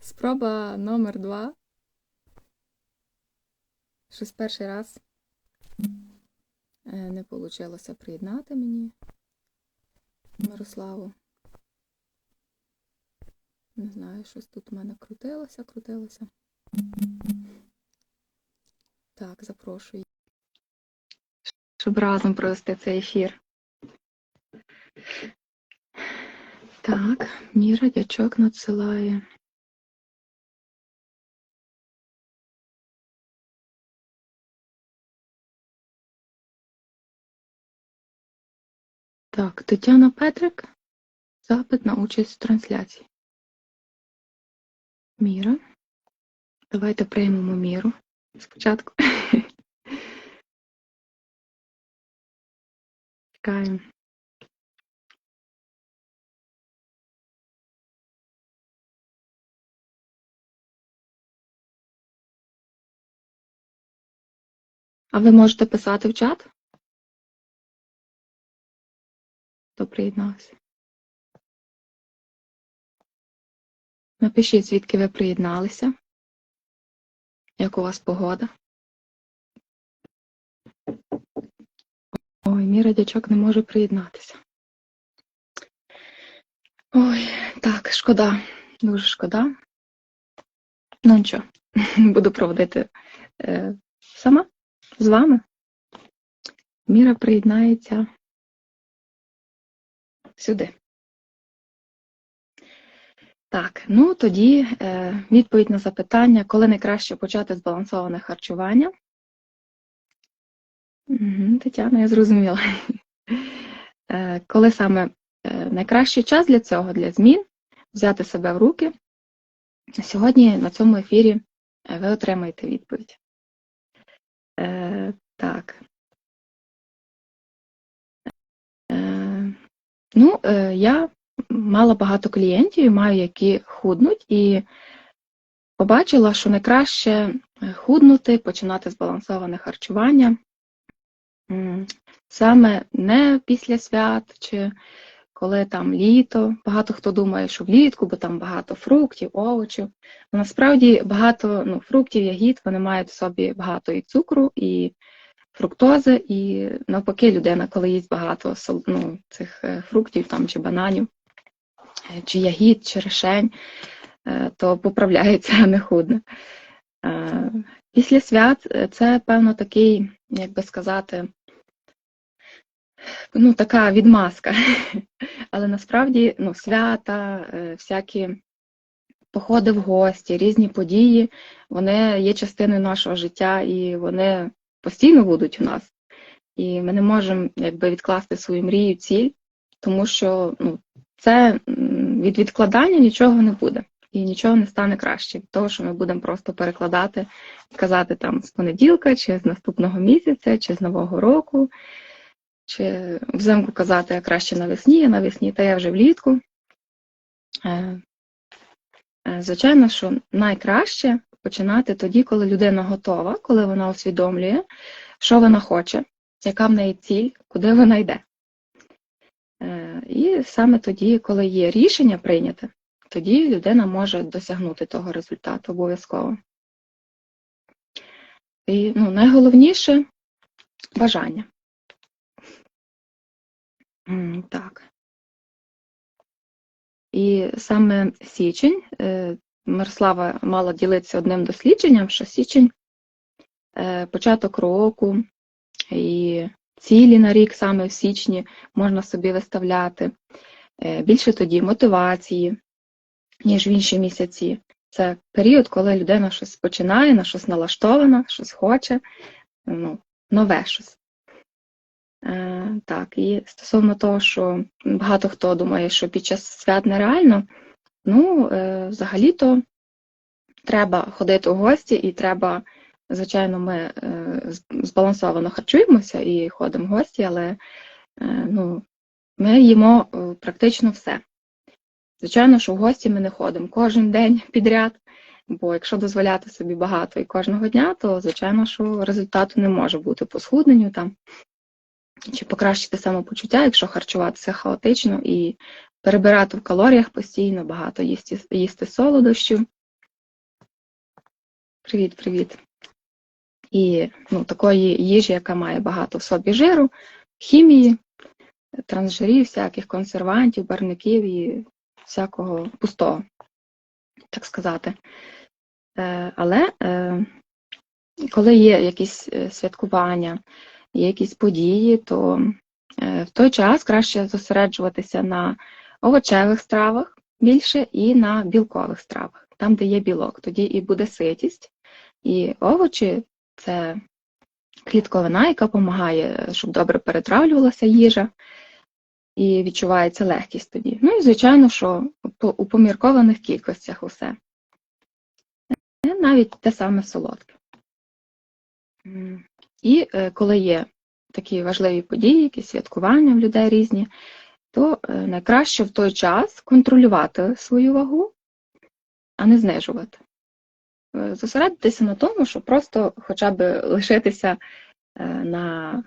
Спроба номер два. Щось перший раз е, не вийшло приєднати мені Мирославу. Не знаю, щось тут у мене крутилося, крутилося. Так, запрошую. Щоб разом провести цей ефір. Так, Міра дячок надсилає. Так, Тетяна Петрик. Запит на участь в трансляції. Міра. Давайте приймемо міру спочатку. Чекаємо. А ви можете писати в чат? Хто приєднався? Напишіть, звідки ви приєдналися. Як у вас погода? Ой, мій радячок не може приєднатися. Ой, так, шкода, дуже шкода. Ну нічого, буду проводити е, сама з вами. Міра приєднається сюди. Так, ну тоді е, відповідь на запитання, коли найкраще почати збалансоване харчування. Угу, Тетяна, я зрозуміла. Е, коли саме е, найкращий час для цього, для змін, взяти себе в руки. Сьогодні на цьому ефірі е, ви отримаєте відповідь. Е, так. Ну, е, я мала багато клієнтів і маю, які худнуть, і побачила, що найкраще е, худнути, починати збалансоване харчування. Саме не після свят чи коли там літо. Багато хто думає, що влітку, бо там багато фруктів, овочів. Насправді багато ну, фруктів, ягід, вони мають в собі багато і цукру, і фруктози, і навпаки, людина, коли їсть багато ну, цих е, фруктів там, чи бананів, е, чи ягід, чи решень, е, то поправляється, не худне. Е, Після свят це, певно, такий, як би сказати, ну, така відмазка. Але насправді ну, свята, всякі походи в гості, різні події, вони є частиною нашого життя і вони постійно будуть у нас. І ми не можемо якби, відкласти свою мрію, ціль, тому що ну, це від відкладання нічого не буде. І нічого не стане краще від того, що ми будемо просто перекладати, казати там з понеділка, чи з наступного місяця, чи з Нового року, чи взимку казати а краще навесні, а навесні, та я вже влітку. Е, е, Звичайно, що найкраще починати тоді, коли людина готова, коли вона усвідомлює, що вона хоче, яка в неї ціль, куди вона йде. Е, І саме тоді, коли є рішення прийняте, тоді людина може досягнути того результату обов'язково. І ну, найголовніше бажання. Так. І саме січень, е, Мирослава мала ділитися одним дослідженням, що січень е, початок року і цілі на рік саме в січні можна собі виставляти. Е, Більше тоді мотивації, ніж в інші місяці. Це період, коли людина щось починає, на щось налаштована, щось хоче, ну, нове щось. Е, Так, і стосовно того, що багато хто думає, що під час свят нереально, ну, е, взагалі-то треба ходити у гості і треба, звичайно, ми е, збалансовано харчуємося і ходимо в гості, але е, ну, ми їмо практично все. Звичайно, що в гості ми не ходимо кожен день підряд, бо якщо дозволяти собі багато і кожного дня, то звичайно, що результату не може бути по схудненню там чи покращити самопочуття, якщо харчуватися хаотично і перебирати в калоріях постійно, багато їсти, їсти солодощів, Привіт, привіт. І ну, такої їжі, яка має багато в собі жиру, хімії, трансжирів, всяких консервантів, барників і всякого пустого, так сказати. Е, Але е, коли є якісь е, святкування, є якісь події, то в той час краще зосереджуватися на овочевих стравах більше і на білкових стравах, там, де є білок. Тоді і буде ситість. І овочі це клітковина, яка допомагає, щоб добре перетравлювалася їжа, і відчувається легкість тоді. Ну і, звичайно, що у поміркованих кількостях усе. Навіть те саме солодке. І е, коли є такі важливі події, якісь святкування в людей різні, то е, найкраще в той час контролювати свою вагу, а не знижувати. Е, зосередитися на тому, щоб просто хоча б лишитися на,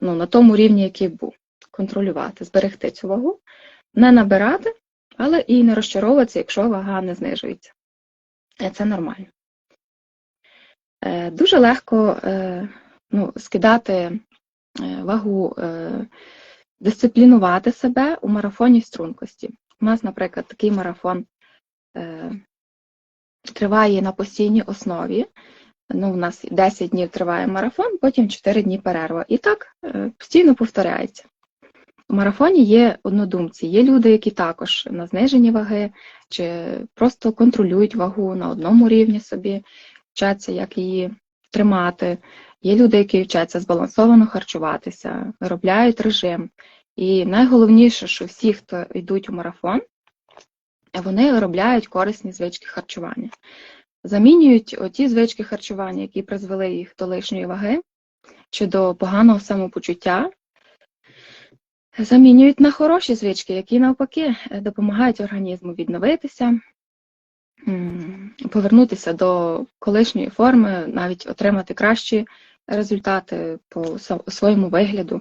ну, на тому рівні, який був. Контролювати, зберегти цю вагу, не набирати, але і не розчаровуватися, якщо вага не знижується. Це нормально. Дуже легко ну, скидати вагу, дисциплінувати себе у марафоні стрункості. У нас, наприклад, такий марафон триває на постійній основі. Ну, У нас 10 днів триває марафон, потім 4 дні перерва. І так постійно повторяється. У марафоні є однодумці, є люди, які також на зниженні ваги, чи просто контролюють вагу на одному рівні собі, вчаться, як її тримати. Є люди, які вчаться збалансовано харчуватися, виробляють режим. І найголовніше, що всі, хто йдуть у марафон, вони виробляють корисні звички харчування. Замінюють оті звички харчування, які призвели їх до лишньої ваги чи до поганого самопочуття, замінюють на хороші звички, які навпаки допомагають організму відновитися, повернутися до колишньої форми, навіть отримати кращі результати по своєму вигляду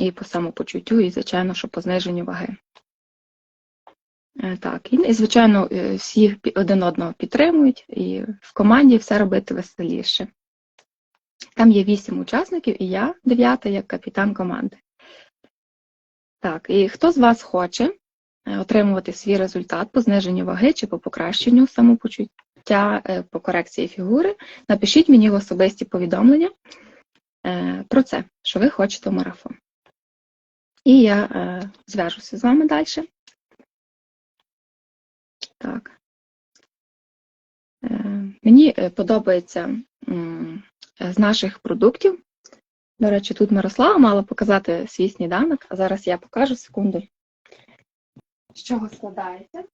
і по самопочуттю, і, звичайно, що по зниженню ваги. Е, так, і, звичайно, е, всі один одного підтримують, і в команді все робити веселіше. Там є вісім учасників, і я дев'ята як капітан команди. Так, і хто з вас хоче е, отримувати свій результат по зниженню ваги чи по покращенню самопочуття, е, по корекції фігури, напишіть мені в особисті повідомлення е, про це, що ви хочете марафон. І я зв'яжуся з вами далі. Так. Мені подобається з наших продуктів до речі, тут Мирослава мала показати свій сніданок, а зараз я покажу секунду. З чого складається?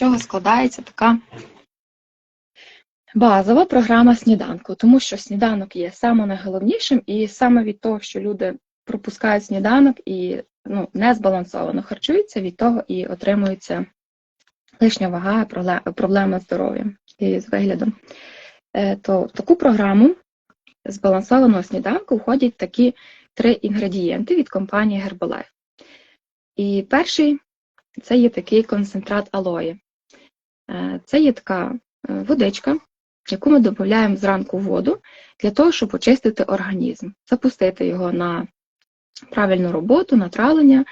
Чого складається така базова програма сніданку, тому що сніданок є саме найголовнішим, і саме від того, що люди пропускають сніданок і ну, не збалансовано харчуються, від того і отримуються лишня вага, проблема здоров'я і з виглядом, е, то в таку програму збалансованого сніданку входять такі три інгредієнти від компанії Herbalife. І перший це є такий концентрат алої. Е, це є така е, водичка, яку ми додаємо зранку в воду для того, щоб очистити організм, запустити його на правильну роботу, на травлення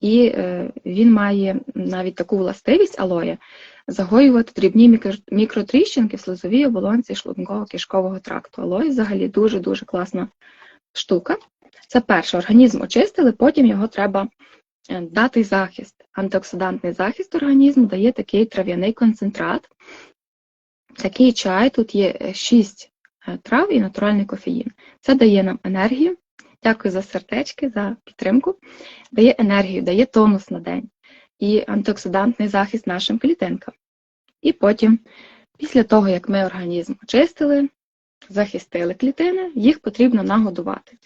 і е, він має навіть таку властивість алоє загоювати дрібні мікротріщинки в слизовій оболонці шлунково кишкового тракту. Алоє взагалі дуже-дуже класна штука. Це перше, організм очистили, потім його треба е, дати захист. Антиоксидантний захист організму дає такий трав'яний концентрат. Такий чай, тут є 6 е, трав і натуральний кофеїн. Це дає нам енергію, Дякую за сердечки, за підтримку. Дає енергію, дає тонус на день і антиоксидантний захист нашим клітинкам. І потім, після того, як ми організм очистили, захистили клітини, їх потрібно нагодувати.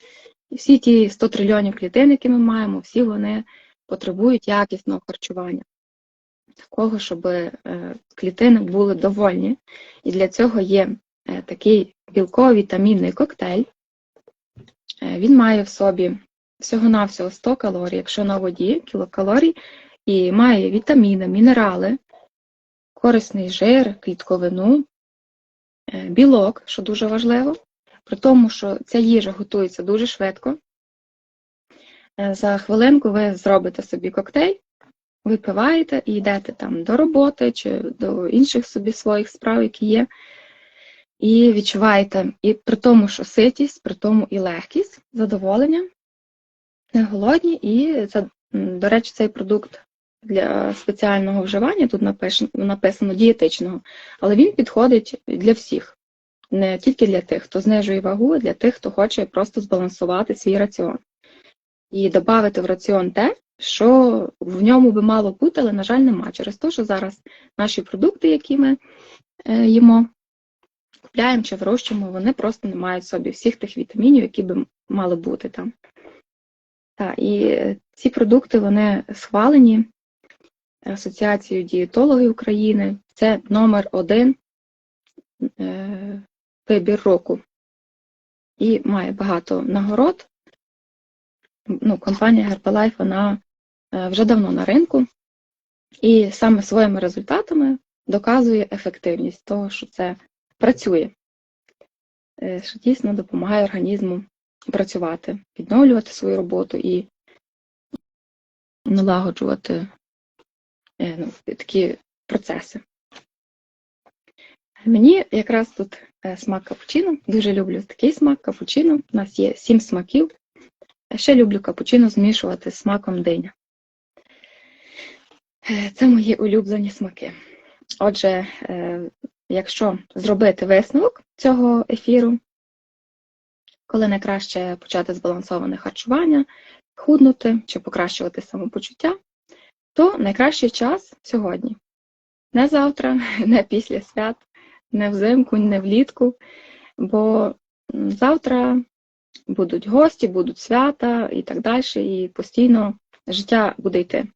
І всі ті 100 трильйонів клітин, які ми маємо, всі вони потребують якісного харчування. Такого, щоб е, клітини були довольні. І для цього є е, такий білково-вітамінний коктейль, Е, він має в собі всього-навсього 100 калорій, якщо на воді кілокалорій, і має вітаміни, мінерали, корисний жир, клітковину, білок, що дуже важливо, при тому, що ця їжа готується дуже швидко. Е, За хвилинку ви зробите собі коктейль, випиваєте і йдете там до роботи чи до інших собі своїх справ, які є. І відчуваєте, і при тому, що ситість, при тому і легкість, задоволення, не голодні, і це, до речі, цей продукт для спеціального вживання, тут написано, написано дієтичного, але він підходить для всіх, не тільки для тих, хто знижує вагу, а для тих, хто хоче просто збалансувати свій раціон. І додати в раціон те, що в ньому би мало бути, але, на жаль, нема. Через те, що зараз наші продукти, які ми е, їмо, купляємо чи вирощуємо, вони просто не мають в собі всіх тих вітамінів, які би мали бути там. Так, і е, ці продукти вони схвалені Асоціацією дієтологів України. Це номер один е, вибір року. І має багато нагород. Ну, компанія Herbalife, вона е, вже давно на ринку, і саме своїми результатами доказує ефективність того, що це працює, Е, що дійсно допомагає організму працювати, відновлювати свою роботу і налагоджувати е, ну, такі процеси. Мені якраз тут смак капучино. Дуже люблю такий смак капучино. У нас є сім смаків. Ще люблю капучино змішувати з смаком диня. Е, Це мої улюблені смаки. Отже, е, якщо зробити висновок цього ефіру, коли найкраще почати збалансоване харчування, худнути чи покращувати самопочуття, то найкращий час сьогодні. Не завтра, не після свят, не взимку, не влітку, бо завтра будуть гості, будуть свята і так далі, і постійно життя буде йти.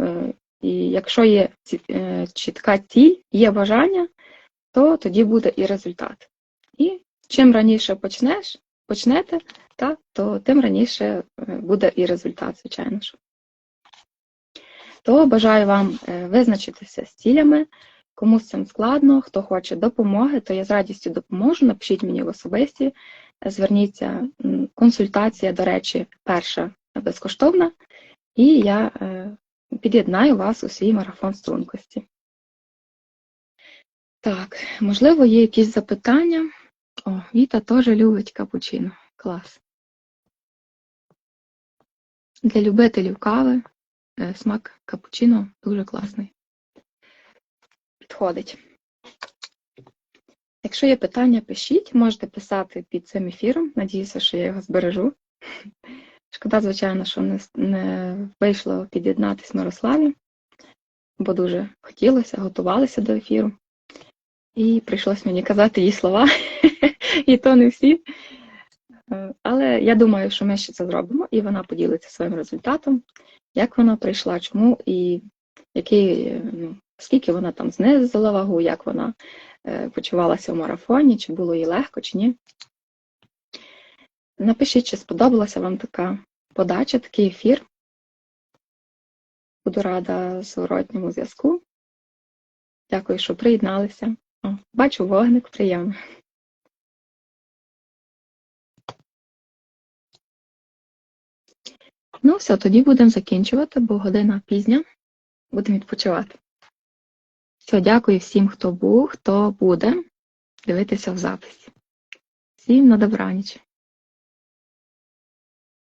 Е, І якщо є е, чітка ціль, є бажання, то тоді буде і результат. І чим раніше почнеш, почнете, та, то тим раніше е, буде і результат, звичайно ж. То бажаю вам визначитися з цілями. Кому з цим складно, хто хоче допомоги, то я з радістю допоможу. Напишіть мені в особисті, зверніться. Консультація, до речі, перша безкоштовна, і я е, під'єднаю вас у свій марафон стрункості. Так, можливо, є якісь запитання. О, Віта теж любить капучино. Клас. Для любителів кави е, смак капучино дуже класний. Підходить. Якщо є питання, пишіть, можете писати під цим ефіром. Надіюся, що я його збережу. Шкода, звичайно, що не, не вийшло під'єднатись Мирославі, бо дуже хотілося, готувалися до ефіру. І прийшлось мені казати її слова, і то не всі. Але я думаю, що ми ще це зробимо, і вона поділиться своїм результатом, як вона прийшла, чому і який, ну, скільки вона там знизила вагу, як вона почувалася в марафоні, чи було їй легко, чи ні. Напишіть, чи сподобалася вам така подача, такий ефір. Буду рада зворотньому зв'язку. Дякую, що приєдналися. О, бачу вогник, приємно. Ну, все, тоді будемо закінчувати, бо година пізня. Будемо відпочивати. Все, дякую всім, хто був, хто буде дивитися в записі. Всім на добраніч.